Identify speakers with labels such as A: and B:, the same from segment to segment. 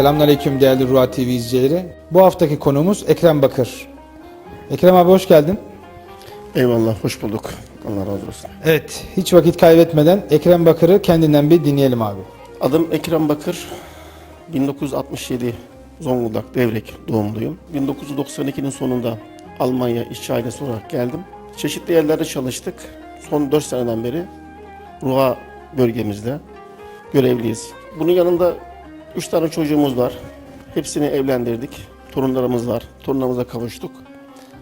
A: Selamünaleyküm değerli Ruha TV izleyicileri. Bu haftaki konuğumuz Ekrem Bakır. Ekrem abi hoş geldin.
B: Eyvallah, hoş bulduk. Allah razı olsun.
A: Evet, hiç vakit kaybetmeden Ekrem Bakır'ı kendinden bir dinleyelim abi.
B: Adım Ekrem Bakır. 1967 Zonguldak Devrek doğumluyum. 1992'nin sonunda Almanya işçi ailesi olarak geldim. Çeşitli yerlerde çalıştık. Son 4 seneden beri Ruha bölgemizde görevliyiz. Bunun yanında 3 tane çocuğumuz var. Hepsini evlendirdik. Torunlarımız var. Torunlarımıza kavuştuk.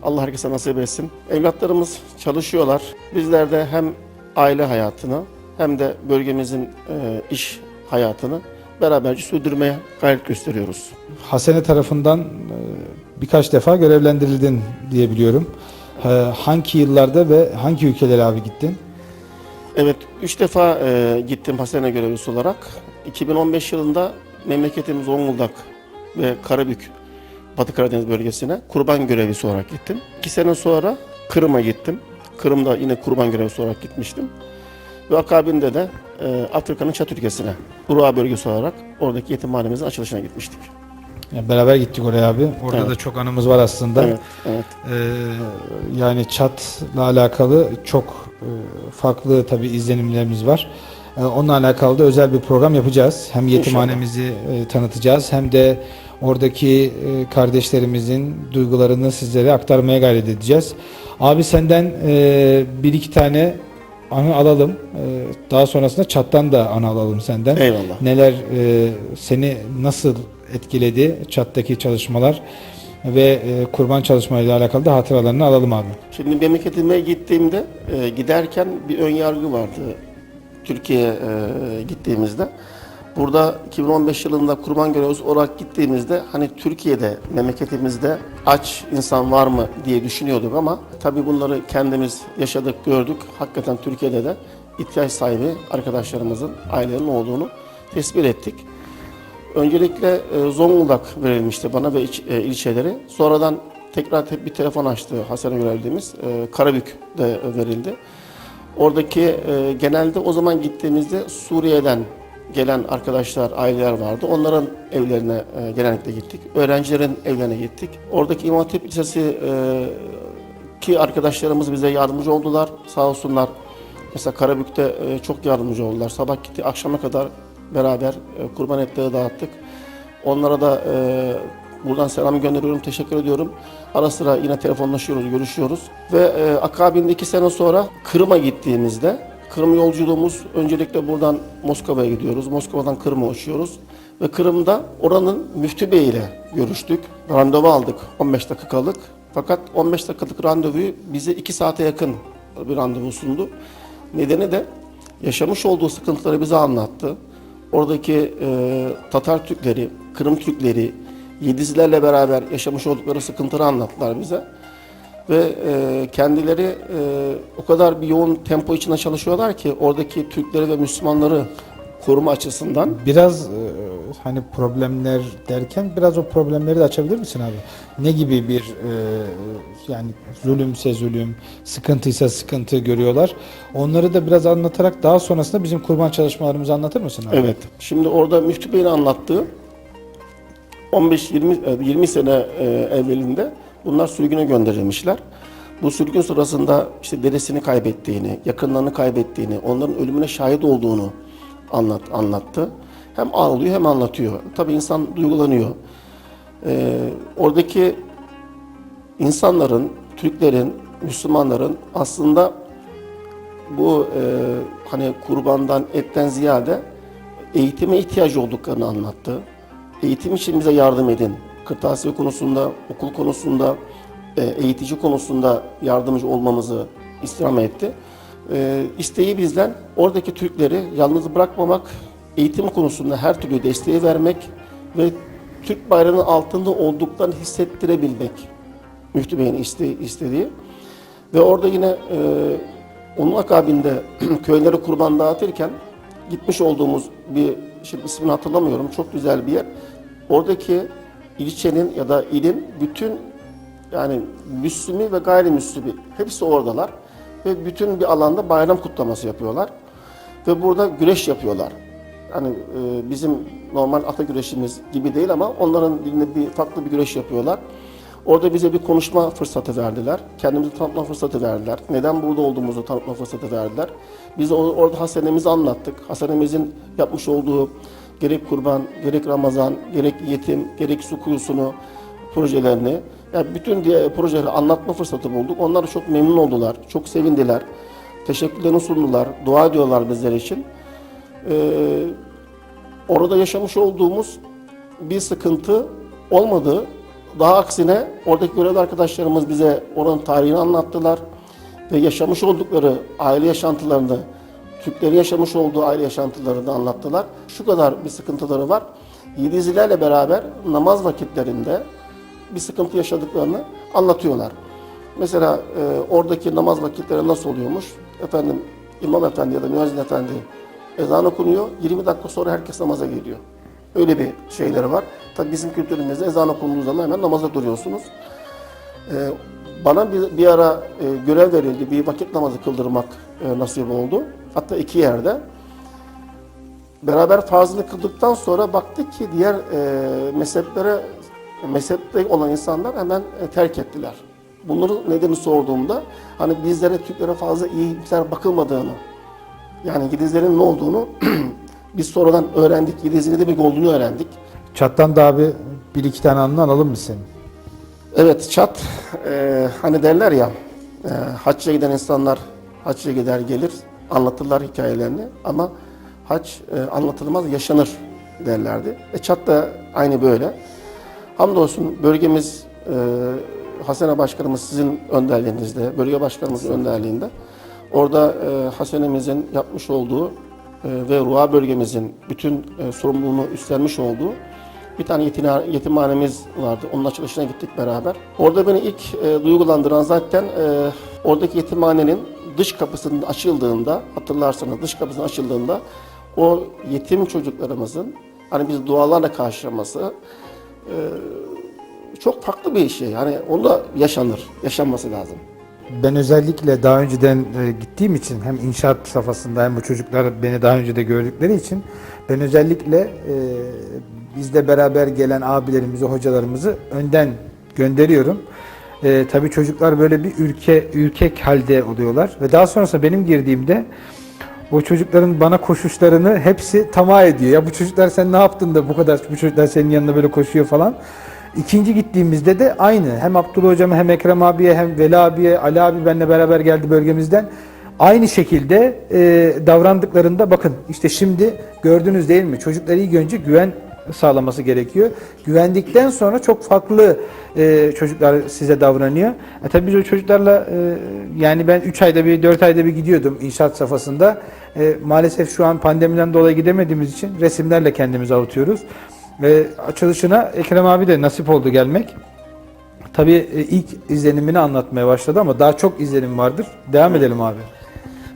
B: Allah herkese nasip etsin. Evlatlarımız çalışıyorlar. Bizler de hem aile hayatını hem de bölgemizin e, iş hayatını beraberce sürdürmeye gayret gösteriyoruz.
A: Hasene tarafından e, birkaç defa görevlendirildin diye biliyorum. E, Hangi yıllarda ve hangi ülkelere abi gittin?
B: Evet, üç defa e, gittim hastane görevlisi olarak. 2015 yılında memleketim Zonguldak ve Karabük, Batı Karadeniz bölgesine kurban görevlisi olarak gittim. İki sene sonra Kırım'a gittim. Kırım'da yine kurban görevlisi olarak gitmiştim. Ve akabinde de e, Afrika'nın Çat ülkesine, Urua bölgesi olarak oradaki yetimhanemizin açılışına gitmiştik.
A: Ya beraber gittik oraya abi. Orada
B: Evet.
A: da çok anımız var aslında.
B: Evet, evet.
A: Ee, yani çatla alakalı çok e, farklı tabii izlenimlerimiz var. Ee, onunla alakalı da özel bir program yapacağız. Hem yetimhanemizi e, tanıtacağız hem de oradaki e, kardeşlerimizin duygularını sizlere aktarmaya gayret edeceğiz. Abi senden e, bir iki tane anı alalım. Daha sonrasında çattan da anı alalım senden.
B: Eyvallah.
A: Neler seni nasıl etkiledi çattaki çalışmalar ve e, kurban çalışmalarıyla alakalı da hatıralarını alalım abi.
B: Şimdi memleketime gittiğimde e, giderken bir ön yargı vardı Türkiye'ye e, gittiğimizde. Burada 2015 yılında kurban görevlisi olarak gittiğimizde hani Türkiye'de memleketimizde aç insan var mı diye düşünüyorduk ama tabii bunları kendimiz yaşadık gördük. Hakikaten Türkiye'de de ihtiyaç sahibi arkadaşlarımızın ailelerinin olduğunu tespit ettik. Öncelikle e, Zonguldak verilmişti bana ve e, ilçeleri. Sonradan tekrar te- bir telefon açtı Hasan görevlimiz. E, Karabük de verildi. Oradaki e, genelde o zaman gittiğimizde Suriye'den gelen arkadaşlar, aileler vardı. Onların evlerine e, genellikle gittik. Öğrencilerin evlerine gittik. Oradaki İmam Hatip Lisesi e, ki arkadaşlarımız bize yardımcı oldular. Sağ olsunlar. Mesela Karabük'te e, çok yardımcı oldular. Sabah gitti, akşama kadar beraber e, kurban etleri dağıttık. Onlara da e, buradan selam gönderiyorum, teşekkür ediyorum. Ara sıra yine telefonlaşıyoruz, görüşüyoruz. Ve e, akabinde iki sene sonra Kırım'a gittiğimizde, Kırım yolculuğumuz öncelikle buradan Moskova'ya gidiyoruz. Moskova'dan Kırım'a uçuyoruz. Ve Kırım'da oranın müftü bey ile görüştük. Randevu aldık 15 dakikalık. Fakat 15 dakikalık randevuyu bize 2 saate yakın bir randevu sundu. Nedeni de yaşamış olduğu sıkıntıları bize anlattı. Oradaki e, Tatar Türkleri, Kırım Türkleri, Yedizlerle beraber yaşamış oldukları sıkıntıları anlattılar bize. Ve e, kendileri e, o kadar bir yoğun tempo içinde çalışıyorlar ki oradaki Türkleri ve Müslümanları koruma açısından
A: Biraz e, hani problemler derken biraz o problemleri de açabilir misin abi? Ne gibi bir e, yani zulümse zulüm, sıkıntıysa sıkıntı görüyorlar. Onları da biraz anlatarak daha sonrasında bizim kurban çalışmalarımızı anlatır mısın abi?
B: Evet. Şimdi orada Müftü Bey'in anlattığı 15-20 20 sene e, evvelinde bunlar sürgüne gönderilmişler. Bu sürgün sırasında işte dedesini kaybettiğini, yakınlarını kaybettiğini, onların ölümüne şahit olduğunu anlat, anlattı. Hem ağlıyor hem anlatıyor. Tabii insan duygulanıyor. E, oradaki insanların, Türklerin, Müslümanların aslında bu e, hani kurbandan, etten ziyade eğitime ihtiyacı olduklarını anlattı. Eğitim için bize yardım edin. Kırtasiye konusunda, okul konusunda, e, eğitici konusunda yardımcı olmamızı istirham etti. E, isteği bizden oradaki Türkleri yalnız bırakmamak, eğitim konusunda her türlü desteği vermek ve Türk bayrağının altında olduklarını hissettirebilmek. Müftü Bey'in iste- istediği. Ve orada yine e, onun akabinde köylere kurban dağıtırken gitmiş olduğumuz bir, şimdi ismini hatırlamıyorum, çok güzel bir yer. Oradaki ilçenin ya da ilin bütün yani Müslümi ve gayrimüslimi hepsi oradalar. Ve bütün bir alanda bayram kutlaması yapıyorlar. Ve burada güreş yapıyorlar. Hani e, bizim normal ata güreşimiz gibi değil ama onların dilinde bir farklı bir güreş yapıyorlar. Orada bize bir konuşma fırsatı verdiler. Kendimizi tanıtma fırsatı verdiler. Neden burada olduğumuzu tanıtma fırsatı verdiler. Biz orada hasenemizi anlattık. Hasenemizin yapmış olduğu gerek kurban, gerek Ramazan, gerek yetim, gerek su kuyusunu projelerini, yani bütün diğer projeleri anlatma fırsatı bulduk. Onlar çok memnun oldular, çok sevindiler. Teşekkürlerini sundular, dua ediyorlar bizler için. Ee, orada yaşamış olduğumuz bir sıkıntı olmadı. Daha aksine oradaki görevli arkadaşlarımız bize oranın tarihini anlattılar ve yaşamış oldukları aile yaşantılarını, Türklerin yaşamış olduğu aile yaşantılarını anlattılar. Şu kadar bir sıkıntıları var. Yedizilerle beraber namaz vakitlerinde bir sıkıntı yaşadıklarını anlatıyorlar. Mesela e, oradaki namaz vakitleri nasıl oluyormuş? Efendim İmam Efendi ya da Müezzin Efendi ezan okunuyor. 20 dakika sonra herkes namaza geliyor. Öyle bir şeyleri var. Tabii bizim kültürümüzde ezan okunduğu zaman hemen namaza duruyorsunuz. Ee, bana bir, bir ara e, görev verildi. Bir vakit namazı kıldırmak e, nasip oldu. Hatta iki yerde. Beraber farzını kıldıktan sonra baktık ki diğer e, mezheplere mezhepte olan insanlar hemen e, terk ettiler. Bunların nedeni sorduğumda hani bizlere Türklere fazla iyimser bakılmadığını yani Yedizlerin ne olduğunu biz sonradan öğrendik. Yedizli demek olduğunu öğrendik.
A: Çattan da abi bir iki tane anını alalım mı senin?
B: Evet çat e, hani derler ya e, hacca giden insanlar hacca gider gelir anlatırlar hikayelerini ama hac e, anlatılmaz yaşanır derlerdi. E, çat da aynı böyle. Hamdolsun bölgemiz e, Hasene Başkanımız sizin önderliğinizde, bölge başkanımızın önderliğinde orada e, Hasene'mizin yapmış olduğu ve Ruha bölgemizin bütün e, sorumluluğunu üstlenmiş olduğu bir tane yetimhanemiz vardı. Onun açılışına gittik beraber. Orada beni ilk e, duygulandıran zaten e, oradaki yetimhanenin dış kapısının açıldığında, hatırlarsanız dış kapısının açıldığında o yetim çocuklarımızın hani biz dualarla karşılaması çok farklı bir şey. Yani onu da yaşanır, yaşanması lazım.
A: Ben özellikle daha önceden e, gittiğim için hem inşaat safhasında hem bu çocuklar beni daha önce de gördükleri için ben özellikle e, bizle beraber gelen abilerimizi, hocalarımızı önden gönderiyorum. E, tabii çocuklar böyle bir ülke ürkek halde oluyorlar ve daha sonrasında benim girdiğimde o çocukların bana koşuşlarını hepsi tamah ediyor. Ya bu çocuklar sen ne yaptın da bu kadar bu çocuklar senin yanında böyle koşuyor falan. İkinci gittiğimizde de aynı. Hem Abdullah hocama hem Ekrem abiye hem Veli abiye, Ali abi benimle beraber geldi bölgemizden. Aynı şekilde e, davrandıklarında bakın işte şimdi gördünüz değil mi? Çocukları iyi önce güven sağlaması gerekiyor. Güvendikten sonra çok farklı e, çocuklar size davranıyor. E, tabii biz o çocuklarla e, yani ben 3 ayda bir 4 ayda bir gidiyordum inşaat safhasında. E, maalesef şu an pandemiden dolayı gidemediğimiz için resimlerle kendimizi avutuyoruz. Ve açılışına Ekrem abi de nasip oldu gelmek. Tabii e, ilk izlenimini anlatmaya başladı ama daha çok izlenim vardır. Devam edelim abi.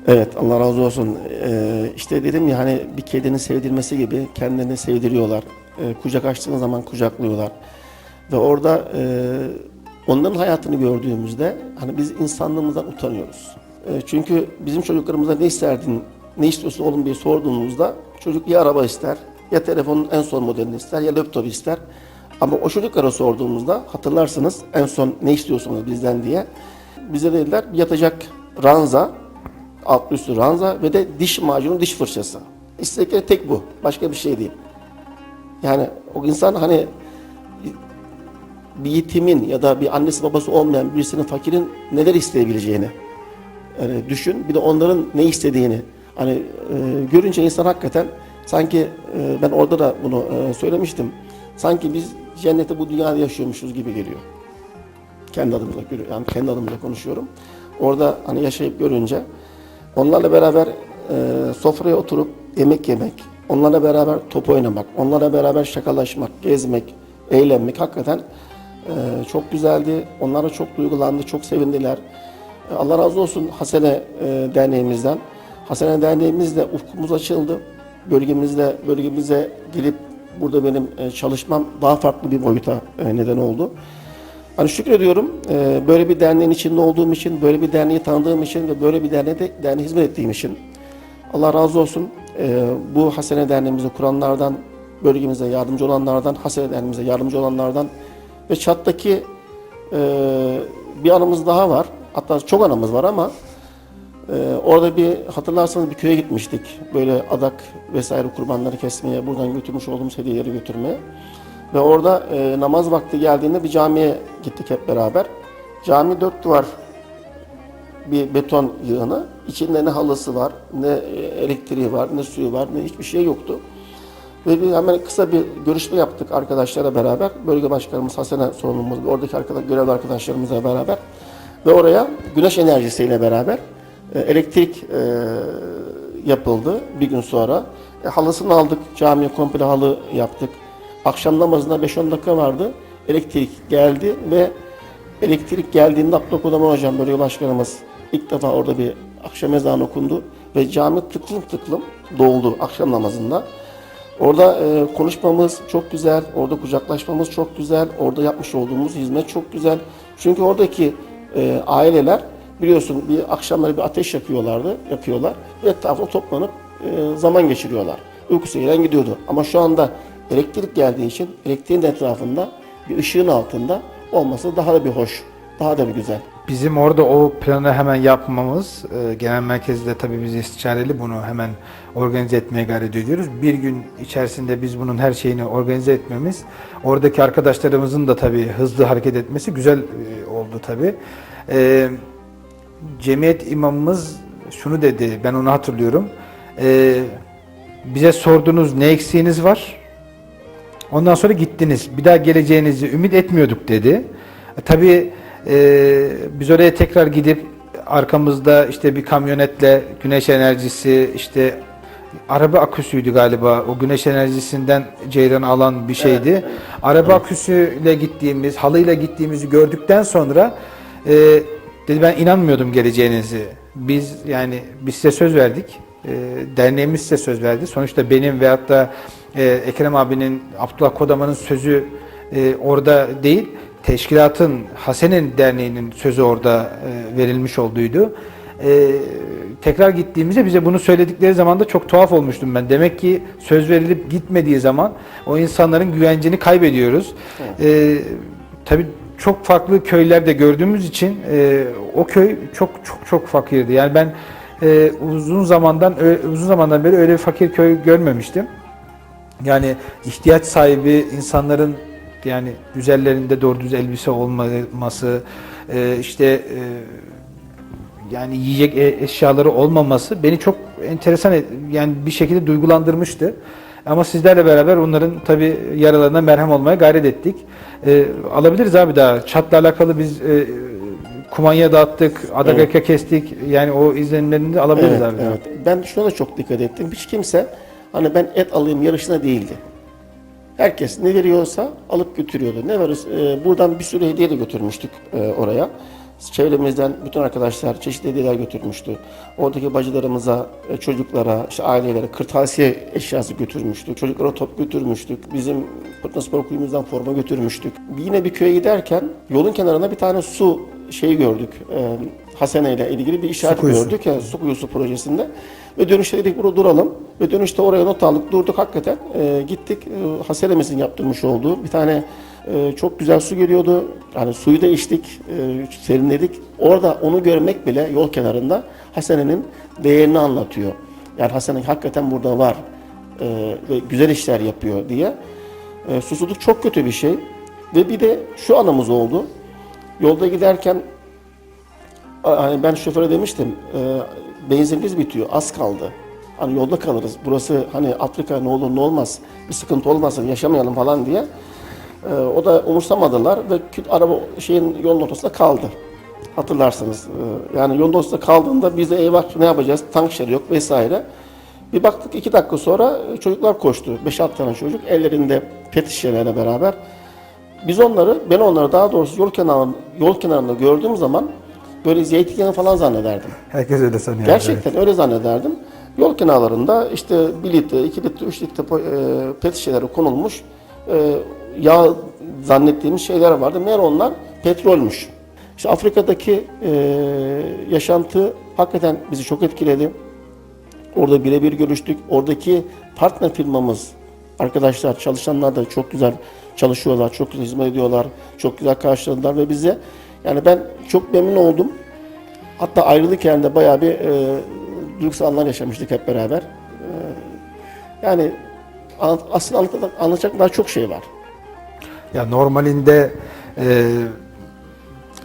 B: Evet Allah razı olsun. Ee, işte dedim ya hani bir kedinin sevdirmesi gibi kendilerini sevdiriyorlar. Ee, kucak açtığın zaman kucaklıyorlar. Ve orada e, onların hayatını gördüğümüzde hani biz insanlığımızdan utanıyoruz. E, çünkü bizim çocuklarımıza ne isterdin, ne istiyorsun oğlum diye sorduğumuzda çocuk ya araba ister, ya telefonun en son modelini ister, ya laptop ister. Ama o çocuklara sorduğumuzda hatırlarsınız en son ne istiyorsunuz bizden diye. Bize dediler yatacak ranza, alt üstü ranza ve de diş macunu, diş fırçası. İstekleri tek bu. Başka bir şey değil. Yani o insan hani bir yetimin ya da bir annesi babası olmayan birisinin fakirin neler isteyebileceğini yani düşün. Bir de onların ne istediğini hani e, görünce insan hakikaten sanki e, ben orada da bunu e, söylemiştim. Sanki biz cenneti bu dünyada yaşıyormuşuz gibi geliyor. Kendi adımla yani kendi adımla konuşuyorum. Orada hani yaşayıp görünce onlarla beraber e, sofraya oturup yemek yemek, onlarla beraber top oynamak, onlarla beraber şakalaşmak, gezmek, eğlenmek hakikaten çok güzeldi. Onlara çok duygulandı, çok sevindiler. Allah razı olsun Hasene Derneğimizden. Hasene Derneğimizle ufkumuz açıldı. Bölgemizde bölgemize gelip burada benim e, çalışmam daha farklı bir boyuta e, neden oldu. Hani şükrediyorum e, böyle bir derneğin içinde olduğum için, böyle bir derneği tanıdığım için ve böyle bir derneğe de derneğe hizmet ettiğim için. Allah razı olsun. bu Hasene Derneğimizi kuranlardan, bölgemize yardımcı olanlardan, Hasene Derneğimize yardımcı olanlardan ve çattaki bir anımız daha var. Hatta çok anımız var ama ee, orada bir hatırlarsanız bir köye gitmiştik. Böyle adak vesaire kurbanları kesmeye, buradan götürmüş olduğumuz hediyeleri götürmeye. Ve orada e, namaz vakti geldiğinde bir camiye gittik hep beraber. Cami dört duvar bir beton yığını. İçinde ne halısı var, ne e, elektriği var, ne suyu var, ne hiçbir şey yoktu. Ve bir hemen kısa bir görüşme yaptık arkadaşlara beraber. Bölge başkanımız Hasene sorumlumuz, oradaki arkadaş, görevli arkadaşlarımızla beraber. Ve oraya güneş enerjisiyle beraber elektrik e, yapıldı bir gün sonra. E, halısını aldık, camiye komple halı yaptık. Akşam namazına 5-10 dakika vardı. Elektrik geldi ve elektrik geldiğinde Abdülkadir Kodaman Hocam, bölge başkanımız ilk defa orada bir akşam ezanı okundu. Ve cami tıklım tıklım doldu akşam namazında. Orada e, konuşmamız çok güzel, orada kucaklaşmamız çok güzel, orada yapmış olduğumuz hizmet çok güzel. Çünkü oradaki e, aileler biliyorsun bir akşamları bir ateş yakıyorlardı, yakıyorlar ve etrafına toplanıp e, zaman geçiriyorlar. Uykusu gelen gidiyordu. Ama şu anda elektrik geldiği için elektriğin etrafında bir ışığın altında olması daha da bir hoş, daha da bir güzel.
A: Bizim orada o planı hemen yapmamız, e, genel merkezde tabii biz istişareli bunu hemen organize etmeye gayret ediyoruz. Bir gün içerisinde biz bunun her şeyini organize etmemiz, oradaki arkadaşlarımızın da tabii hızlı hareket etmesi güzel e, oldu tabii. E, cemiyet imamımız şunu dedi, ben onu hatırlıyorum. E, bize sordunuz ne eksiğiniz var? Ondan sonra gittiniz. Bir daha geleceğinizi ümit etmiyorduk dedi. E, tabii e, biz oraya tekrar gidip arkamızda işte bir kamyonetle güneş enerjisi işte araba aküsüydü galiba. O güneş enerjisinden ceyran alan bir şeydi. Araba aküsüyle gittiğimiz, halıyla gittiğimizi gördükten sonra e, dedi ben inanmıyordum geleceğinizi. Biz yani biz size söz verdik. E, derneğimiz size söz verdi. Sonuçta benim veyahut da e, Ekrem abinin, Abdullah Kodaman'ın sözü e, orada değil, teşkilatın, Hasenin Derneği'nin sözü orada e, verilmiş olduğuydu. E, tekrar gittiğimizde bize bunu söyledikleri zaman da çok tuhaf olmuştum ben. Demek ki söz verilip gitmediği zaman o insanların güvencini kaybediyoruz. E, tabii çok farklı köylerde gördüğümüz için e, o köy çok çok çok fakirdi. Yani ben e, uzun zamandan uzun zamandan beri öyle bir fakir köy görmemiştim. Yani ihtiyaç sahibi insanların yani üzerlerinde doğru düz elbise olmaması, e, işte e, yani yiyecek e- eşyaları olmaması beni çok enteresan yani bir şekilde duygulandırmıştı. Ama sizlerle beraber onların tabi yaralarına merhem olmaya gayret ettik. E, alabiliriz abi daha. Çatla alakalı biz e, kumanya dağıttık, adagaka kestik. Yani o izlenimlerini de alabiliriz
B: Evet,
A: abi.
B: evet. Ben şuna da çok dikkat ettim. Hiç kimse hani ben et alayım yarışına değildi. Herkes ne veriyorsa alıp götürüyordu. Ne varız? e, buradan bir sürü hediye de götürmüştük e, oraya. Çevremizden bütün arkadaşlar çeşitli hediyeler götürmüştü. Oradaki bacılarımıza, e, çocuklara, işte ailelere kırtasiye eşyası götürmüştük. Çocuklara top götürmüştük. Bizim Pırtna Spor Kulübümüzden forma götürmüştük. Yine bir köye giderken yolun kenarında bir tane su şeyi gördük. E, Hasene ile ilgili bir işaret
A: kuyusu.
B: gördük ya su kuyusu projesinde. Ve dönüşte dedik burada duralım. Ve dönüşte oraya not aldık. Durduk hakikaten. E, gittik. E, Hasenemizin yaptırmış olduğu bir tane e, çok güzel su geliyordu. Yani suyu da içtik. E, serinledik. Orada onu görmek bile yol kenarında Hasene'nin değerini anlatıyor. Yani Hasene hakikaten burada var. E, ve güzel işler yapıyor diye. E, susuzluk çok kötü bir şey. Ve bir de şu anımız oldu. Yolda giderken Hani ben şoföre demiştim, e, benzinimiz bitiyor, az kaldı. Hani yolda kalırız. Burası hani Afrika ne olur ne olmaz, bir sıkıntı olmasın, yaşamayalım falan diye. E, o da umursamadılar ve kü- araba şeyin yolun ortasında kaldı. Hatırlarsınız. E, yani yolun ortasında kaldığında biz de eyvah ne yapacağız, tank şeri yok vesaire. Bir baktık iki dakika sonra e, çocuklar koştu. 5-6 tane çocuk ellerinde pet şişelerle beraber. Biz onları, ben onları daha doğrusu yol kenarında, yol kenarında gördüğüm zaman böyle zeytinyağı falan zannederdim.
A: Herkes öyle sanıyor.
B: Gerçekten öyle zannederdim. Yol kenarlarında işte 1 litre, 2 litre, 3 litre e, pet şişeleri konulmuş e, yağ zannettiğimiz şeyler vardı. Meğer onlar petrolmüş. İşte Afrika'daki e, yaşantı hakikaten bizi çok etkiledi. Orada birebir görüştük. Oradaki partner firmamız, arkadaşlar, çalışanlar da çok güzel çalışıyorlar, çok güzel hizmet ediyorlar, çok güzel karşıladılar ve bize yani ben çok memnun oldum. Hatta ayrılırken de bayağı bir e, duygusal anlar yaşamıştık hep beraber. E, yani an- aslında anlatacak daha çok şey var.
A: Ya normalinde e,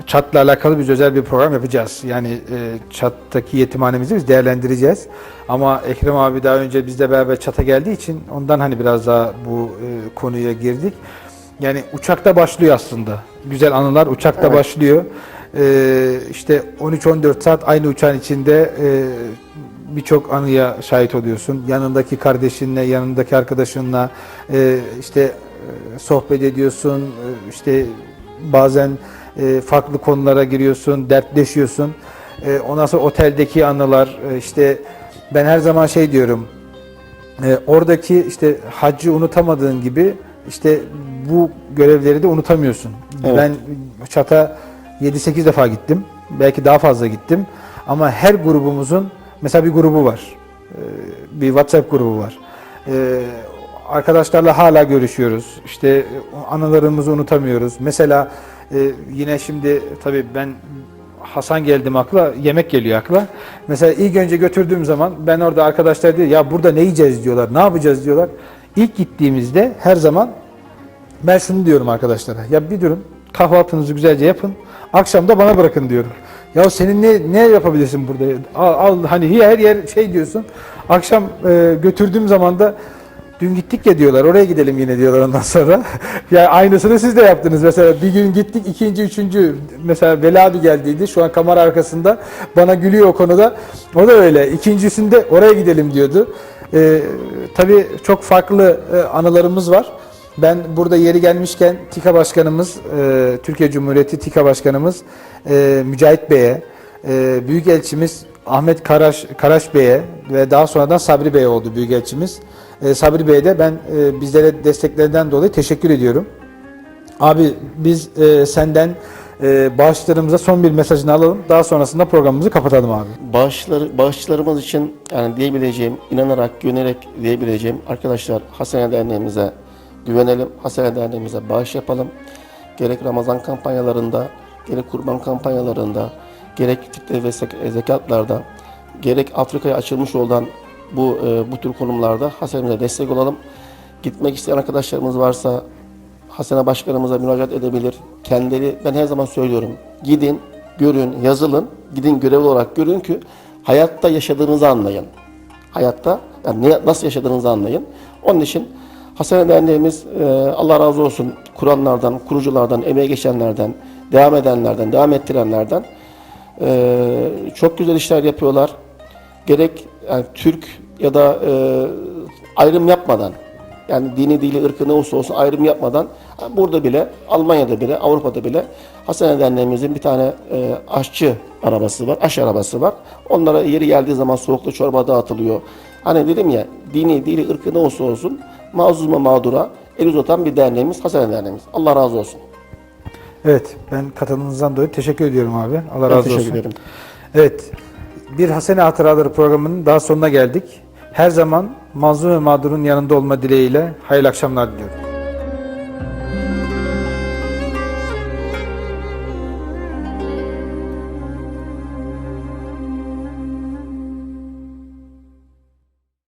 A: Çat'la alakalı biz özel bir program yapacağız. Yani e, Çat'taki yetimhanemizi biz değerlendireceğiz. Ama Ekrem abi daha önce bizle beraber Çat'a geldiği için ondan hani biraz daha bu e, konuya girdik. Yani uçakta başlıyor aslında. Güzel anılar uçakta
B: Evet.
A: başlıyor. E, işte 13-14 saat aynı uçağın içinde e, birçok anıya şahit oluyorsun. Yanındaki kardeşinle, yanındaki arkadaşınla e, işte sohbet ediyorsun. E, işte bazen e, farklı konulara giriyorsun, dertleşiyorsun. E, ondan sonra oteldeki anılar, e, işte ben her zaman şey diyorum. e, oradaki işte haccı unutamadığın gibi işte bu görevleri de unutamıyorsun.
B: Evet.
A: Ben Çat'a 7-8 defa gittim. Belki daha fazla gittim. Ama her grubumuzun mesela bir grubu var. Bir WhatsApp grubu var. Arkadaşlarla hala görüşüyoruz. İşte anılarımızı unutamıyoruz. Mesela e, yine şimdi tabii ben Hasan geldim akla, yemek geliyor akla. Mesela ilk önce götürdüğüm zaman ben orada arkadaşlar diyor ya burada ne yiyeceğiz diyorlar, ne yapacağız diyorlar. İlk gittiğimizde her zaman ben şunu diyorum arkadaşlara. Ya bir durun kahvaltınızı güzelce yapın. Akşam da bana bırakın diyorum. Ya senin ne ne yapabilirsin burada? Al, al hani her yer şey diyorsun. Akşam e, götürdüğüm zaman da dün gittik ya diyorlar. Oraya gidelim yine diyorlar ondan sonra. ya aynısını siz de yaptınız. Mesela bir gün gittik ikinci, üçüncü mesela Veli abi geldiydi. Şu an kamera arkasında bana gülüyor o konuda. O da öyle. İkincisinde oraya gidelim diyordu. E, tabii çok farklı e, anılarımız var. Ben burada yeri gelmişken TİKA Başkanımız, e, Türkiye Cumhuriyeti TİKA Başkanımız e, Mücahit Bey'e, e, Büyükelçimiz Ahmet Karaş, Karaş Bey'e ve daha sonradan Sabri Bey oldu Büyükelçimiz. E, Sabri Bey'e de ben e, bizlere desteklerinden dolayı teşekkür ediyorum. Abi biz e, senden e, bağışlarımıza son bir mesajını alalım. Daha sonrasında programımızı kapatalım abi.
B: Bağışları, bağışçılarımız için yani diyebileceğim, inanarak, güvenerek diyebileceğim arkadaşlar Hasene Derneğimize güvenelim. Hasene Derneğimize bağış yapalım. Gerek Ramazan kampanyalarında, gerek kurban kampanyalarında, gerek fitre ve zek- zekatlarda, gerek Afrika'ya açılmış olan bu e, bu tür konumlarda Hasene'mize destek olalım. Gitmek isteyen arkadaşlarımız varsa Hasene Başkanımıza müracaat edebilir. Kendileri ben her zaman söylüyorum. Gidin, görün, yazılın. Gidin görevli olarak görün ki hayatta yaşadığınızı anlayın. Hayatta yani ne, nasıl yaşadığınızı anlayın. Onun için Hasene Derneğimiz e, Allah razı olsun kuranlardan, kuruculardan, emeğe geçenlerden, devam edenlerden, devam ettirenlerden e, çok güzel işler yapıyorlar. Gerek yani Türk ya da e, ayrım yapmadan yani dini dili ırkı ne olursa olsun ayrım yapmadan burada bile Almanya'da bile Avrupa'da bile Hasan Derneğimizin bir tane e, aşçı arabası var, aş arabası var. Onlara yeri geldiği zaman soğuklu çorba dağıtılıyor. Hani dedim ya dini dili ırkı ne olursa olsun mazluma mağdura el uzatan bir derneğimiz Hasan Derneğimiz. Allah razı olsun.
A: Evet ben katılımınızdan dolayı teşekkür ediyorum abi. Allah razı olsun.
B: ederim.
A: Evet. Bir Hasene Hatıraları programının daha sonuna geldik. Her zaman mazlum ve mağdurun yanında olma dileğiyle hayırlı akşamlar diliyorum.